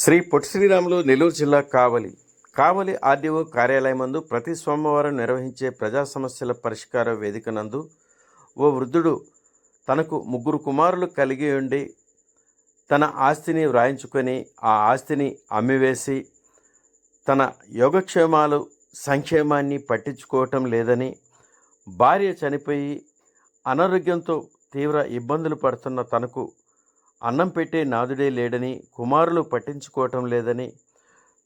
శ్రీ పొట్టి శ్రీరాములు నెల్లూరు జిల్లా కావలి. కావలి ఆర్డీఓ కార్యాలయమందు ప్రతి సోమవారం నిర్వహించే ప్రజా సమస్యల పరిష్కార వేదిక నందు ఓ వృద్ధుడు తనకు ముగ్గురు కుమారులు కలిగి ఉండి తన ఆస్తిని వ్రాయించుకొని ఆ ఆస్తిని అమ్మివేసి తన యోగక్షేమాలు సంక్షేమాన్ని పట్టించుకోవటం లేదని భార్య చనిపోయి అనారోగ్యంతో తీవ్ర ఇబ్బందులు పడుతున్న తనకు అన్నం పెట్టే నాదుడే లేడని కుమారులు పట్టించుకోవటం లేదని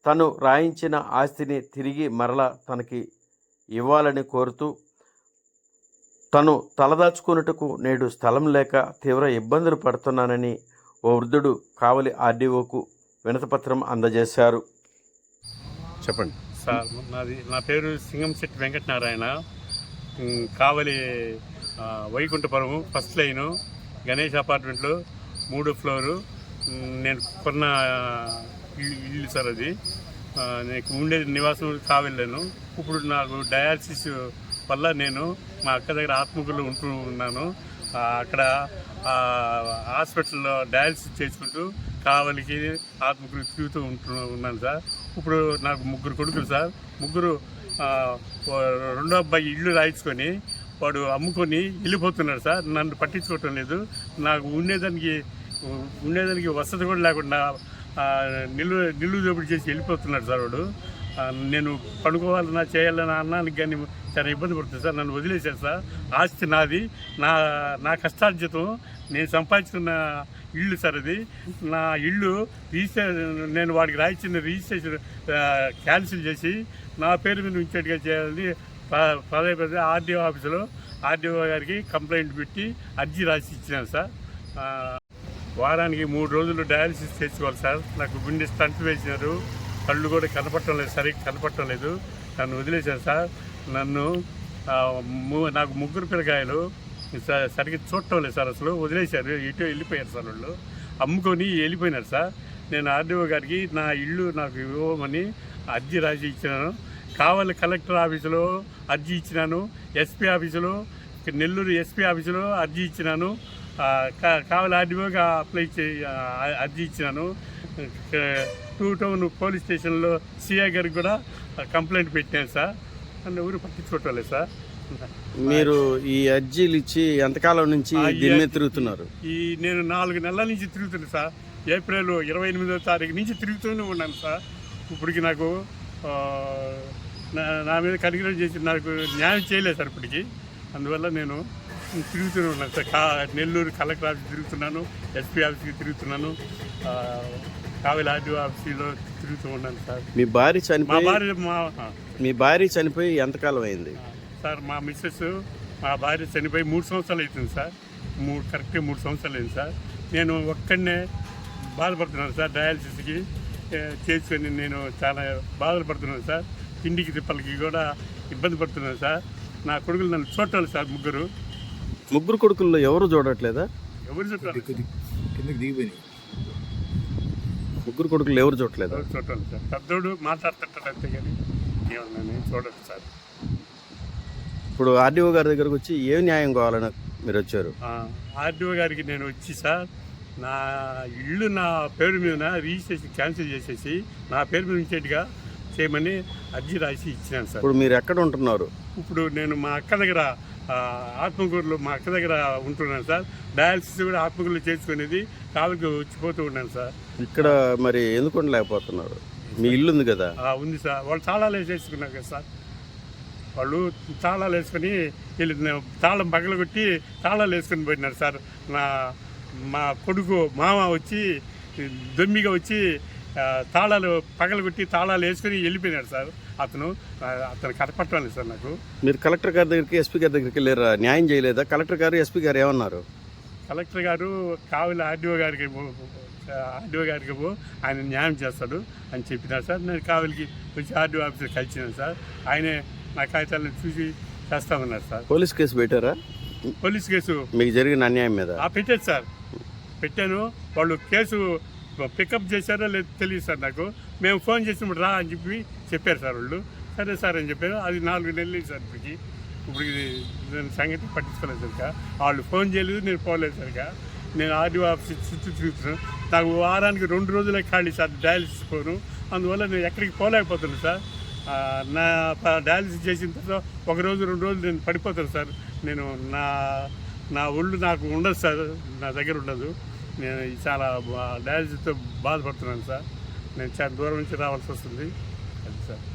తను రాయించిన ఆస్తిని తిరిగి మరలా తనకి ఇవ్వాలని కోరుతూ తను తలదాచుకున్నట్టుకు నేడు స్థలం లేక తీవ్ర ఇబ్బందులు పడుతున్నానని ఓ వృద్ధుడు కావలి ఆర్డీఓకు వినతపత్రం అందజేశారు. చెప్పండి. సార్ నాది నా పేరు సింగంశెట్టి వెంకటనారాయణ. కావలి వైకుంఠపురం ఫస్ట్ లైను గణేష్ అపార్ట్మెంట్లో మూడో ఫ్లోరు. నేను కొన్న ఇల్లు ఇల్లు సార్ అది. నేను ఉండేది నివాసం కావెళ్ళాను ఇప్పుడు నాకు డయాలసిస్ వల్ల నేను మా అక్క దగ్గర ఆత్మకూరులో ఉంటూ ఉన్నాను. అక్కడ హాస్పిటల్లో డయాలసిస్ చేసుకుంటూ కావలికి ఆత్మకూరు తిరుగుతూ ఉంటూ ఉన్నాను సార్. ఇప్పుడు నాకు ముగ్గురు కొడుకులు సార్. ముగ్గురు రెండో అబ్బాయి ఇల్లు రాయించుకొని వాడు అమ్ముకొని వెళ్ళిపోతున్నాడు సార్. నన్ను పట్టించుకోవటం లేదు. నాకు ఉండేదానికి ఉండేదానికి వసతి కూడా లేకుండా నిల్వ నిల్లు నిల్లు దోపిడీ చేసి వెళ్ళిపోతున్నాడు సార్ వాడు. నేను పడుకోవాలన్నా చేయాలన్నా అన్నానికి కానీ చాలా ఇబ్బంది పడుతుంది సార్. నన్ను వదిలేశారు సార్. ఆస్తి నాది. నా నా కష్టార్జితం నేను సంపాదించుకున్న ఇల్లు సార్ అది. నా ఇల్లు రిజిస్టర్ నేను వాడికి రాయించిన రిజిస్ట్రేషన్ క్యాన్సిల్ చేసి నా పేరు మీద ఉంచేట్టుగా చేయాలని పదే పదే ఆర్డీఓ ఆఫీసులో ఆర్డీఓ గారికి కంప్లైంట్ పెట్టి అర్జీ రాసి ఇచ్చినాను సార్. వారానికి మూడు రోజులు డయాలసిస్ చేసుకోవాలి సార్. నాకు గుండె స్టంట్ వేసినారు. కళ్ళు కూడా కనపడటం లేదు సరిగ్గా కనపడటం లేదు. నన్ను వదిలేశారు సార్. నన్ను ము- నాకు ముగ్గురు పిల్లకాయలు స- సరిగ్గా చూడటం లేదు సార్ అసలు. వదిలేశారు. ఇటు వెళ్ళిపోయారు సార్ వాళ్ళు. అమ్ముకొని వెళ్ళిపోయినారు సార్. నేను ఆర్డీఓ గారికి నా ఇల్లు నాకు ఇవ్వమని అర్జీ రాసి ఇచ్చినాను. కావాలి కలెక్టర్ ఆఫీసులో అర్జీ ఇచ్చినాను ఎస్పీ ఆఫీసులో నెల్లూరు ఎస్పీ ఆఫీసులో అర్జీ ఇచ్చినాను కావాలి ఆర్డీఓగా అప్లై చే అర్జీ ఇచ్చినాను. టూ టౌన్ పోలీస్ స్టేషన్లో సిఐ గారికి కూడా కంప్లైంట్ పెట్టాను సార్. నన్ను ఎవరు పట్టించుకోవటం లేదు సార్. మీరు ఈ అర్జీలు ఇచ్చి ఎంతకాలం నుంచి దీని మీద తిరుగుతున్నారు? ఈ నేను నాలుగు నెలల నుంచి తిరుగుతున్నాను సార్. ఏప్రిల్ ఇరవై ఎనిమిదో తారీఖు నుంచి తిరుగుతూనే ఉన్నాను సార్. ఇప్పటికి నాకు నా- నా మీద కనికరం చేసి నాకు న్యాయం చేయలేదు సార్ ఇప్పటికి. అందువల్ల నేను తిరుగుతూనే ఉన్నాను సార్. కా నెల్లూరు కలెక్టర్ ఆఫీస్ తిరుగుతున్నాను ఎస్పీ ఆఫీస్కి తిరుగుతున్నాను కావలి ఆర్డీఓ ఆఫీస్లో తిరుగుతూ ఉన్నాను సార్. మీ భార్య మా చనిపోయి భార్య మా మీ భార్య చనిపోయి ఎంతకాలం అయింది? సార్ మా మిస్సెస్ మా భార్య చనిపోయి మూడు సంవత్సరాలు అవుతుంది సార్. మూడు కరెక్ట్గా మూడు సంవత్సరాలు అయింది సార్. నేను ఒక్కడనే బాధపడుతున్నాను సార్. డయాలసిస్కి చేసుకొని నేను చాలా బాధలు పడుతున్నాను సార్. తిండికి తిప్పలకి కూడా ఇబ్బంది పడుతున్నాను సార్. నా కొడుకులు నన్ను చూడాలి సార్ ముగ్గురు. ముగ్గురు కొడుకుల్లో ఎవరు చూడట్లేదా? ఎవరు కిందకి దిగిపోయినాయి. ముగ్గురు కొడుకులు ఎవరు చూడట్లేదా? ఎవరు చుట్టాలి సార్. పెద్దోడు మాట్లాడుతుంటాడు అంతే కానీ ఏమన్నా నేను చూడదు సార్. ఇప్పుడు ఆర్డీఓ గారి దగ్గరకు వచ్చి ఏ న్యాయం కావాలని మీరు వచ్చారు? ఆర్డీఓ గారికి నేను వచ్చి సార్ నా ఇల్లు నా పేరు మీద రిజిస్ట్రేషన్ క్యాన్సిల్ చేసేసి నా పేరు మీద ఉంచేట్టుగా చేయమని అర్జీ రాసి ఇచ్చినాను సార్. ఇప్పుడు మీరు ఎక్కడ ఉంటున్నారు? ఇప్పుడు నేను మా అక్క దగ్గర ఆత్మకూరులో మా అక్క దగ్గర ఉంటున్నాను సార్. డయాలసిస్ కూడా ఆత్మకూరులో చేసుకునేది కాలుకి వచ్చిపోతూ ఉన్నాను సార్. ఇక్కడ మరి ఎందుకు ఉండలేకపోతున్నారు? మీ ఇల్లు ఉంది కదా. ఉంది సార్. వాళ్ళు తాళాలు వేసేసుకున్నారు కదా సార్. వాళ్ళు తాళాలు వేసుకొని వీళ్ళు తాళం పగలగొట్టి తాళాలు వేసుకొని పోయినారు సార్. నా మా కొడుకు మామ వచ్చి దొమ్మిగా వచ్చి తాళాలు పగలగొట్టి తాళాలు వేసుకొని వెళ్ళిపోయినాడు సార్. అతను అతను కనపట్టలేదు సార్ నాకు. మీరు కలెక్టర్ గారి దగ్గరికి ఎస్పీ గారి దగ్గరికి వెళ్ళారా? న్యాయం చేయలేదా? కలెక్టర్ గారు ఎస్పీ గారు ఏమన్నారు? కలెక్టర్ గారు కావలి ఆర్డీఓ గారికి ఆర్డీఓ గారికి పో, ఆయన న్యాయం చేస్తాడు అని చెప్పినారు సార్. నేను కావలికి వచ్చి ఆర్డీఓ ఆఫీసర్ కలిసినాను సార్. ఆయనే నా కాగితాలను చూసి చేస్తామన్నారు సార్. పోలీస్ కేసు పెట్టారా? పోలీస్ కేసు మీకు జరిగిన అన్యాయం మీద? ఆ పెట్టారు సార్. పెట్టాను. వాళ్ళు కేసు పికప్ చేశారో లేదు తెలియదు సార్ నాకు. మేము ఫోన్ చేసినప్పుడు రా అని చెప్పి చెప్పారు సార్ వాళ్ళు. సరే సార్ అని చెప్పారు. అది నాలుగు నెలలు సార్ ఇప్పటికి. ఇప్పుడు ఇది సంగతి పట్టించుకోలేదు సరిగా వాళ్ళు ఫోన్ చేయలేదు నేను పోలేదు సరిగా నేను ఆర్డీఓ ఆఫీస్ చుట్టూ తిరుగుతున్నాను. నాకు వారానికి రెండు రోజులే ఖాళీ సార్ డయాలసిస్ పోను. అందువల్ల నేను ఎక్కడికి పోలేకపోతున్నాను సార్. నా ప- డయాలసిస్ చేసిన తర్వాత ఒక రోజు రెండు రోజులు నేను పడిపోతాను సార్. నేను నా నా ఒళ్ళు నాకు ఉండదు సార్ నా దగ్గర ఉండదు. నేను చాలా బా- డయాలసిస్తో బాధపడుతున్నాను సార్. నేను చాలా దూరం నుంచి రావాల్సి వస్తుంది. అది సార్.